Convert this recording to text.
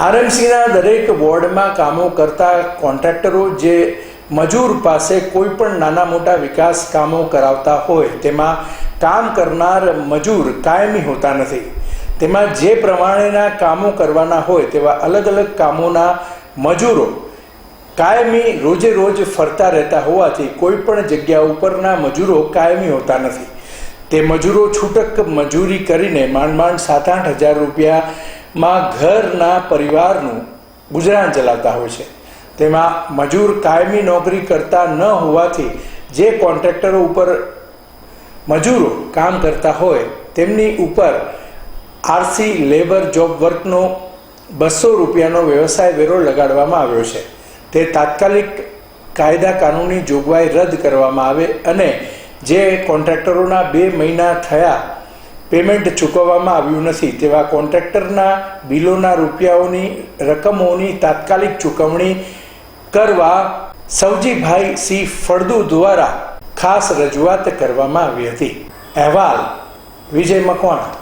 આરએમસીના દરેક વોર્ડમાં કામો કરતા કોન્ટ્રાક્ટરો જે મજૂર પાસે કોઈ પણ નાના મોટા વિકાસ કામો કરાવતા હોય, તેમાં કામ કરનાર મજૂર કાયમી હોતા નથી. તેમાં જે પ્રમાણેના કામો કરવાના હોય, તેવા અલગ અલગ કામોના મજૂરો કાયમી રોજે રોજ ફરતા રહેતા હોવાથી કોઈ પણ જગ્યા ઉપરના મજૂરો કાયમી હોતા નથી. તે મજૂરો છૂટક મજૂરી કરીને માંડ માંડ સાત આઠ હજાર રૂપિયામાં ઘરના પરિવારનું ગુજરાન ચલાવતા હોય છે. તેમાં મજૂર કાયમી નોકરી કરતા ન હોવાથી જે કોન્ટ્રાક્ટરો ઉપર મજૂરો કામ કરતા હોય, તેમની ઉપર આરસી લેબર જોબ વર્કનો બસો રૂપિયાનો વ્યવસાય વેરો લગાડવામાં આવ્યો છે. તે તાત્કાલિક કાયદા કાનૂની જોગવાઈ રદ કરવામાં આવે અને જે કોન્ટ્રાક્ટરોના બે મહિના થયા પેમેન્ટ ચૂકવવામાં આવ્યું નથી. તેવા કોન્ટ્રાક્ટરના બિલોના રૂપિયાઓની, રકમોની તાત્કાલિક ચૂકવણી કરવા સવજીભાઈ સી ફળદુ દ્વારા ખાસ રજૂઆત કરવામાં આવી હતી. અહેવાલ, વિજય મકવાણા.